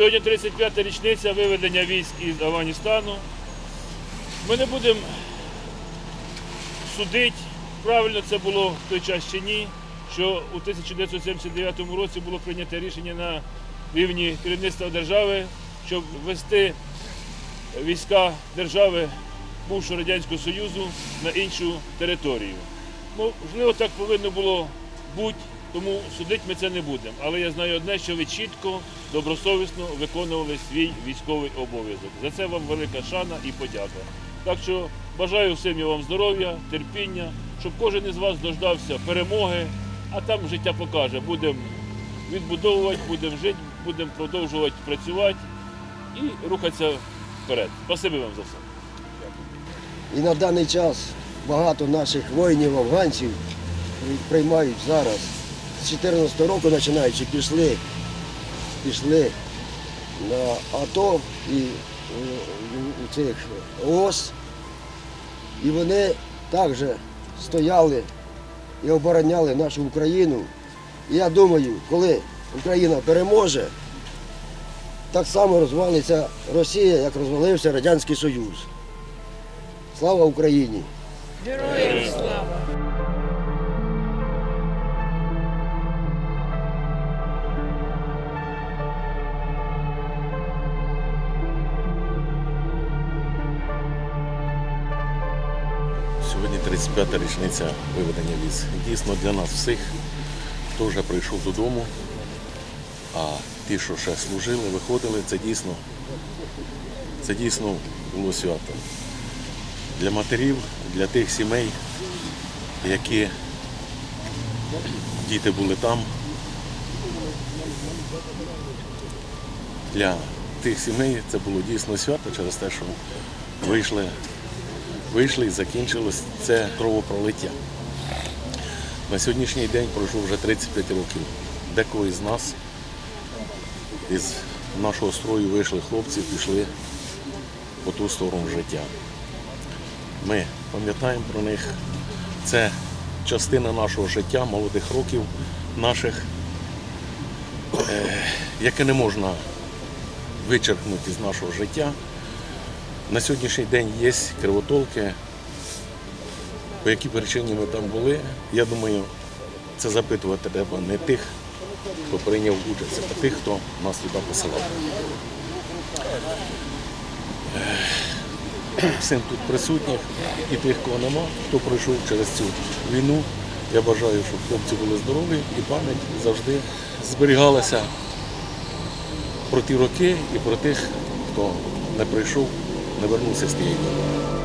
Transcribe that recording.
Сьогодні 35-та річниця виведення військ із Афганістану. Ми не будемо судити, правильно це було в той час чи ні, що у 1979 році було прийнято рішення на рівні керівництва держави, щоб ввести війська держави бувшого Радянського Союзу на іншу територію. Ну, можливо, так повинно було бути, тому судити ми це не будемо. Але я знаю одне, що ви чітко, добросовісно виконували свій військовий обов'язок. За це вам велика шана і подяка. Так що бажаю всім вам здоров'я, терпіння, щоб кожен із вас дождався перемоги, а там життя покаже. Будемо відбудовувати, будемо жити, будемо продовжувати працювати і рухатися вперед. Спасибі вам за все. І на даний час багато наших воїнів, афганців приймають зараз. З 14 року починаючи пішли, пішли на АТО і е, у цих ООС. І вони також стояли і обороняли нашу Україну. І я думаю, коли Україна переможе, так само розвалиться Росія, як розвалився Радянський Союз. Слава Україні! Героям слава! Сьогодні 35-та річниця виведення віз. Дійсно для нас всіх, хто вже прийшов додому, а ті, що ще служили, виходили, це дійсно, це дійсно було свято. Для матерів, для тих сімей, які діти були там, для тих сімей це було дійсно свято через те, що вийшли вийшли і закінчилось це кровопролиття. На сьогоднішній день пройшло вже 35 років. Декого із нас, із нашого строю вийшли хлопці, пішли по ту сторону життя. Ми пам'ятаємо про них. Це частина нашого життя, молодих років наших, е, яке не можна вичеркнути з нашого життя. На сьогоднішній день є кривотолки. По якій причині ми там були, я думаю, це запитувати треба не тих, хто прийняв участь, а тих, хто нас туди посилав. Всім тут присутніх і тих, кого нема, хто пройшов через цю війну. Я бажаю, щоб хлопці були здорові і пам'ять завжди зберігалася про ті роки і про тих, хто не прийшов, не вернувся з тієї війни.